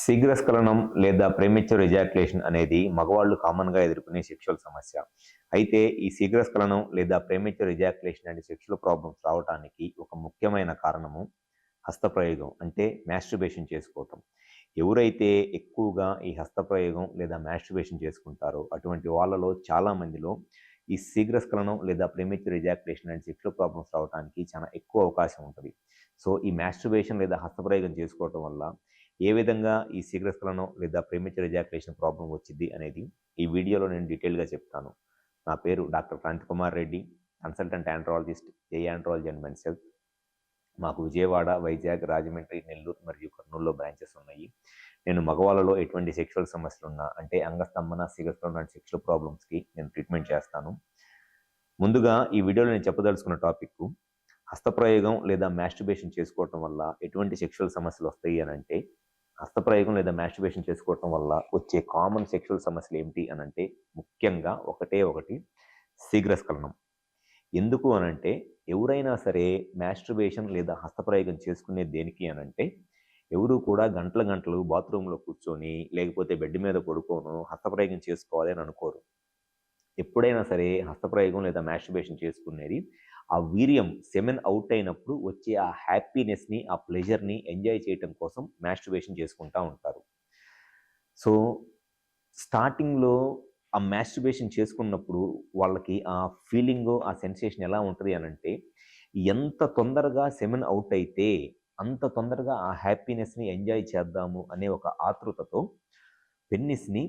శీఘ్రస్ఖలనం లేదా premature ejaculation అనేది మగవాళ్ళు కామన్గా ఎదుర్కొనే సెక్షువల్ సమస్య. అయితే ఈ శీఘ్రస్ఖలనం లేదా ప్రేమిచ్చర్ ఎజాక్యులేషన్ అనే సెక్షువల్ ప్రాబ్లమ్స్ రావడానికి ఒక ముఖ్యమైన కారణము హస్తప్రయోగం అంటే మాస్టర్బేషన్ చేసుకోవటం. ఎవరైతే ఎక్కువగా ఈ హస్తప్రయోగం లేదా మాస్టర్బేషన్ చేసుకుంటారో అటువంటి వాళ్ళలో చాలా మందిలో ఈ శీఘ్రస్ఖలనం లేదా ప్రేమిచ్చర్ ఎజాక్యులేషన్ అనే సెక్షువల్ ప్రాబ్లమ్స్ రావడానికి చాలా ఎక్కువ అవకాశం ఉంటుంది. సో ఈ మాస్టర్బేషన్ లేదా హస్తప్రయోగం చేసుకోవటం వల్ల ఏ విధంగా ఈ శీఘ్రస్ఖలనం లేదా ప్రేమిచర్ ఎజాక్యులేషన్ ప్రాబ్లం వచ్చింది అనేది ఈ వీడియోలో నేను డీటెయిల్గా చెప్తాను. నా పేరు doctor Prant Kumar Reddy consultant andrologist A andrology and men's health మాకు విజయవాడ వైజాగ్ రాజమండ్రి నెల్లూరు మరియు కర్నూలులో బ్రాంచెస్ ఉన్నాయి. నేను మగవాళ్ళలో ఎటువంటి సెక్షువల్ సమస్యలు ఉన్నా అంటే అంగస్తంభన శీఘ్రస్ఖలనం లాంటి సెక్షువల్ ప్రాబ్లమ్స్కి నేను ట్రీట్మెంట్ చేస్తాను. ముందుగా ఈ వీడియోలో నేను చెప్పదలుచుకున్న టాపిక్ హస్తప్రయోగం లేదా మాస్టర్బేషన్ చేసుకోవటం వల్ల ఎటువంటి సెక్షువల్ సమస్యలు వస్తాయి అని అంటే హస్తప్రయోగం లేదా మ్యాస్టిబేషన్ చేసుకోవటం వల్ల వచ్చే కామన్ సెక్షువల్ సమస్యలు ఏమిటి అని అంటే ముఖ్యంగా ఒకటే ఒకటి శీఘ్రస్ఖలనం. ఎందుకు అనంటే ఎవరైనా సరే మాస్టర్బేషన్ లేదా హస్తప్రయోగం చేసుకునే దేనికి అనంటే ఎవరు కూడా గంటల గంటలు బాత్రూంలో కూర్చొని లేకపోతే బెడ్ మీద పడుకోను హస్తప్రయోగం చేసుకోవాలి అని అనుకోరు. ఎప్పుడైనా సరే హస్తప్రయోగం లేదా మాస్టర్బేషన్ చేసుకునేది ఆ వీర్యం సెమెన్ అవుట్ అయినప్పుడు వచ్చే ఆ హ్యాపీనెస్ని ఆ ప్లెజర్ని ఎంజాయ్ చేయటం కోసం మాస్టర్బేషన్ చేసుకుంటూ ఉంటారు. సో స్టార్టింగ్లో ఆ మాస్టర్బేషన్ చేసుకున్నప్పుడు వాళ్ళకి ఆ ఫీలింగ్ ఆ సెన్సేషన్ ఎలా ఉంటుంది అని అంటే ఎంత తొందరగా సెమెన్ అవుట్ అయితే అంత తొందరగా ఆ హ్యాపీనెస్ని ఎంజాయ్ చేద్దాము అనే ఒక ఆతృతతో పెన్నిస్ని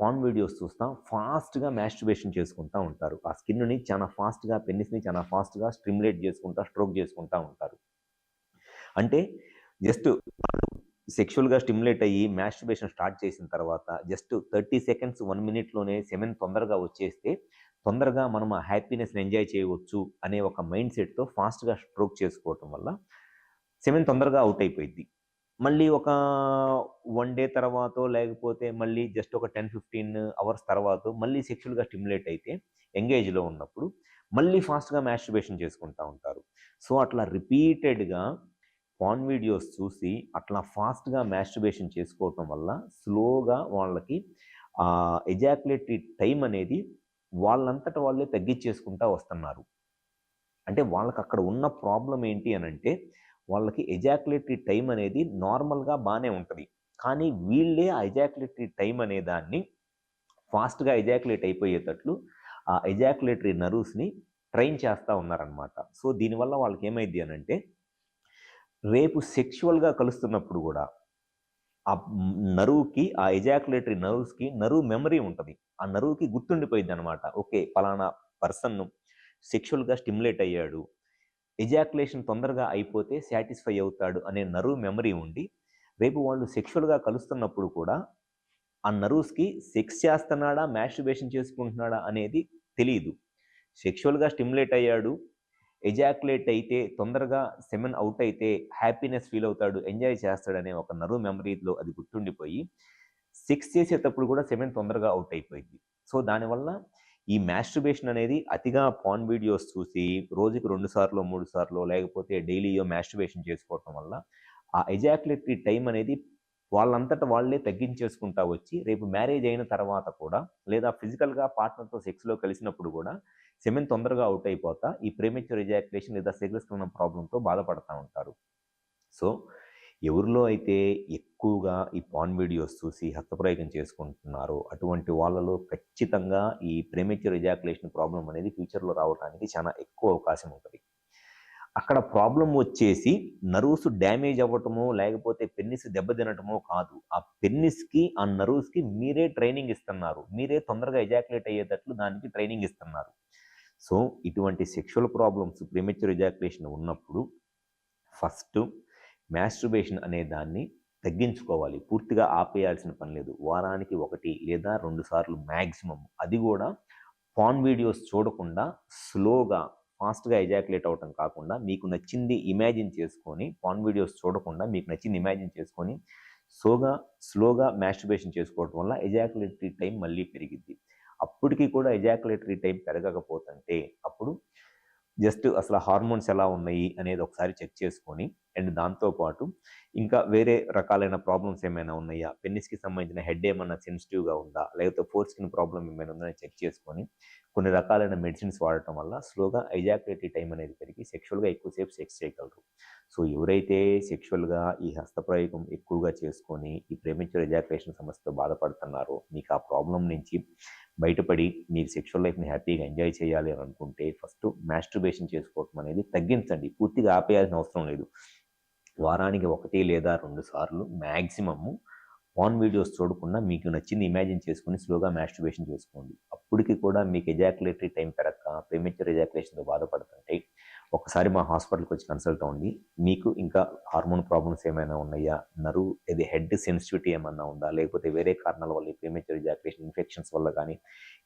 పాన్ వీడియోస్ చూస్తాం ఫాస్ట్గా మాస్టర్బేషన్ చేసుకుంటూ ఉంటారు. ఆ స్కిన్ని చాలా ఫాస్ట్గా పెన్నిస్ని చాలా ఫాస్ట్గా స్ట్రిమ్యులేట్ చేసుకుంటా స్ట్రోక్ చేసుకుంటూ ఉంటారు. అంటే జస్ట్ సెక్షువల్గా స్టిమ్యులేట్ అయ్యి మాస్టర్బేషన్ స్టార్ట్ చేసిన తర్వాత జస్ట్ థర్టీ సెకండ్స్ వన్ మినిట్లోనే సెమెన్ తొందరగా వచ్చేస్తే తొందరగా మనం ఆ హ్యాపీనెస్ని ఎంజాయ్ చేయవచ్చు అనే ఒక మైండ్ సెట్తో ఫాస్ట్గా స్ట్రోక్ చేసుకోవటం వల్ల సెమెన్ తొందరగా అవుట్ అయిపోయింది మళ్ళీ ఒక వన్ డే తర్వాత లేకపోతే మళ్ళీ జస్ట్ ఒక టెన్ ఫిఫ్టీన్ అవర్స్ తర్వాత మళ్ళీ సెక్షువల్గా స్టిమ్యులేట్ అయితే ఎంగేజ్లో ఉన్నప్పుడు మళ్ళీ ఫాస్ట్గా మాస్టర్బేషన్ చేసుకుంటూ ఉంటారు. సో అట్లా రిపీటెడ్గా పాన్ వీడియోస్ చూసి అట్లా ఫాస్ట్గా మాస్టర్బేషన్ చేసుకోవటం వల్ల స్లోగా వాళ్ళకి ఎజాక్యులేటరీ టైం అనేది వాళ్ళంతట వాళ్ళే తగ్గించేసుకుంటా వస్తున్నారు. అంటే వాళ్ళకి అక్కడ ఉన్న ప్రాబ్లం ఏంటి అని అంటే వాళ్ళకి ఎజాక్యులేటరీ టైం అనేది నార్మల్గా బాగానే ఉంటుంది. కానీ వీళ్ళే ఆ ఎజాక్యులేటరీ టైం అనే దాన్ని ఫాస్ట్గా ఎజాక్యులేట్ అయిపోయేటట్లు ఆ ఎజాక్యులేటరీ నర్వ్స్ని ట్రైన్ చేస్తూ ఉన్నారనమాట సో దీనివల్ల వాళ్ళకి ఏమైంది అని అంటే రేపు సెక్షువల్గా కలుస్తున్నప్పుడు కూడా ఆ నరువుకి ఆ ఎజాక్యులేటరీ నర్వ్స్కి నరువు మెమరీ ఉంటుంది. ఆ నరువుకి గుర్తుండిపోయింది అనమాట ఓకే పలానా పర్సన్ సెక్షువల్గా స్టిమ్యులేట్ అయ్యాడు ఎజాక్యులేషన్ తొందరగా అయిపోతే సాటిస్ఫై అవుతాడు అనే నరువు మెమరీ ఉండి రేపు వాళ్ళు సెక్షువల్గా కలుస్తున్నప్పుడు కూడా ఆ నర్వ్స్కి సెక్స్ చేస్తున్నాడా మాస్టర్బేషన్ చేసుకుంటున్నాడా అనేది తెలియదు సెక్షువల్గా స్టిమ్యులేట్ అయ్యాడు ఎజాక్యులేట్ అయితే తొందరగా సెమెన్ అవుట్ అయితే హ్యాపీనెస్ ఫీల్ అవుతాడు ఎంజాయ్ చేస్తాడనే ఒక నరువు మెమరీలో అది గుర్తుండిపోయి సెక్స్ చేసేటప్పుడు కూడా సెమెన్ తొందరగా అవుట్ అయిపోయింది. సో దానివల్ల ఈ మాస్టర్బేషన్ అనేది అతిగా పాన్ వీడియోస్ చూసి రోజుకి రెండు సార్లు మూడు సార్లు లేకపోతే డైలీయో మ్యాస్ట్రిబేషన్ చేసుకోవటం వల్ల ఆ ఎజాక్యులేటరీ టైం అనేది వాళ్ళంతటా వాళ్ళే తగ్గించేసుకుంటా వచ్చి రేపు మ్యారేజ్ అయిన తర్వాత కూడా లేదా ఫిజికల్గా పార్ట్నర్తో సెక్స్లో కలిసినప్పుడు కూడా సెమెన్ తొందరగా అవుట్ అయిపోతా ఈ ప్రేమిచర్ ఎజాక్యులేషన్ లేదా సెగ్రస్కలనం ప్రాబ్లంతో బాధపడతా ఉంటారు. సో ఎవరిలో అయితే ఎక్కువగా ఈ పాన్ వీడియోస్ చూసి హస్తప్రయోగం చేసుకుంటున్నారో అటువంటి వాళ్ళలో ఖచ్చితంగా ఈ ప్రేమిచర్ ఎజాకులేషన్ ప్రాబ్లం అనేది ఫ్యూచర్లో రావడానికి చాలా ఎక్కువ అవకాశం ఉంటుంది. అక్కడ ప్రాబ్లం వచ్చేసి నర్వ్స్ డ్యామేజ్ అవ్వటమో లేకపోతే పెన్నిస్ దెబ్బతినటమో కాదు. ఆ పెన్నిస్కి ఆ నర్వ్స్కి మీరే ట్రైనింగ్ ఇస్తున్నారు. మీరే తొందరగా ఎజాకులేట్ అయ్యేటట్లు దానికి ట్రైనింగ్ ఇస్తున్నారు. సో ఇటువంటి సెక్షువల్ ప్రాబ్లమ్స్ ప్రిమెచ్యూర్ ఎజాకులేషన్ ఉన్నప్పుడు ఫస్ట్ మాస్టర్బేషన్ అనే దాన్ని తగ్గించుకోవాలి. పూర్తిగా ఆపేయాల్సిన పని లేదు. వారానికి ఒకటి లేదా రెండు సార్లు మ్యాక్సిమం అది కూడా పాన్ వీడియోస్ చూడకుండా స్లోగా ఫాస్ట్గా ఎజాకులేట్ అవటం కాకుండా మీకు నచ్చింది ఇమాజిన్ చేసుకొని పాన్ వీడియోస్ చూడకుండా మీకు నచ్చింది ఇమాజిన్ చేసుకొని స్లోగా స్లోగా మాస్టర్బేషన్ చేసుకోవడం వల్ల ఎజాకులేటరీ టైం మళ్ళీ పెరిగిద్ది. అప్పటికి కూడా ఎజాకులేటరీ టైం పెరగకపోతుంటే అప్పుడు జస్ట్ అసలు హార్మోన్స్ ఎలా ఉన్నాయి అనేది ఒకసారి చెక్ చేసుకొని అండ్ దాంతో పాటు ఇంకా వేరే రకాలైన ప్రాబ్లమ్స్ ఏమైనా ఉన్నాయా? పెన్నిస్కి సంబంధించిన హెడ్ ఏమైనా సెన్సిటివ్గా ఉందా? లేకపోతే ఫోర్ స్కిన్ ప్రాబ్లం ఏమైనా ఉందని చెక్ చేసుకొని కొన్ని రకాలైన మెడిసిన్స్ వాడటం వల్ల స్లోగా ఐజాక్యులేటరీ టైం అనేది పెరిగి సెక్షువల్గా ఎక్కువసేపు సెక్స్ చేయగలరు. సో ఎవరైతే సెక్షువల్గా ఈ హస్తప్రయోగం ఎక్కువగా చేసుకొని ఈ ప్రేమించే ఎజాక్యులేషన్ సమస్యతో బాధపడుతున్నారో మీకు ఆ ప్రాబ్లం నుంచి బయటపడి మీరు సెక్షువల్ లైఫ్ని హ్యాపీగా ఎంజాయ్ చేయాలి అని అనుకుంటే ఫస్ట్ మాస్టర్బేషన్ చేసుకోవటం అనేది తగ్గించండి. పూర్తిగా ఆపేయాల్సిన అవసరం లేదు. వారానికి ఒకటి లేదా రెండు సార్లు మ్యాక్సిమము పాన్ వీడియోస్ చూడకుండా మీకు నచ్చింది ఇమాజిన్ చేసుకుని స్లోగా మాస్టర్బేషన్ చేసుకోండి. అప్పటికి కూడా మీకు ఎజాక్యులేటరీ టైం పెరక్క ప్రేమించర్ ఎజాక్యులేషన్తో బాధపడుతుంటే ఒకసారి మా హాస్పిటల్కి వచ్చి కన్సల్ట్ అవ్వండి. మీకు ఇంకా హార్మోన్ ప్రాబ్లమ్స్ ఏమైనా ఉన్నాయా నరు ఇది హెడ్ సెన్సిటివిటీ ఏమన్నా ఉందా? లేకపోతే వేరే కారణాల వల్ల ప్రీమేచర్ ఎజాక్యులేషన్ ఇన్ఫెక్షన్స్ వల్ల కానీ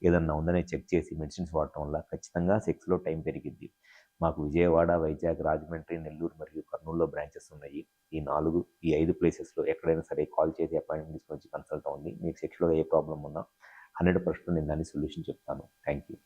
ఏదన్నా ఉందని చెక్ చేసి మెడిసిన్స్ వాడటం వల్ల ఖచ్చితంగా సెక్స్లో టైం పెరిగింది మాకు విజయవాడ వైజాగ్ రాజమండ్రి నెల్లూరు మరియు కర్నూలులో బ్రాంచెస్ ఉన్నాయి. ఈ నాలుగు ఈ ఐదు ప్లేసెస్లో ఎక్కడైనా సరే కాల్ చేసి అపాయింట్మెంట్ తీసుకొని కన్సల్ట్ అవ్వండి. మీకు సెక్స్లో ఏ ప్రాబ్లం ఉన్నా హండ్రెడ్ పర్సెంట్ నేను దాన్ని సొల్యూషన్ చెప్తాను. Thank you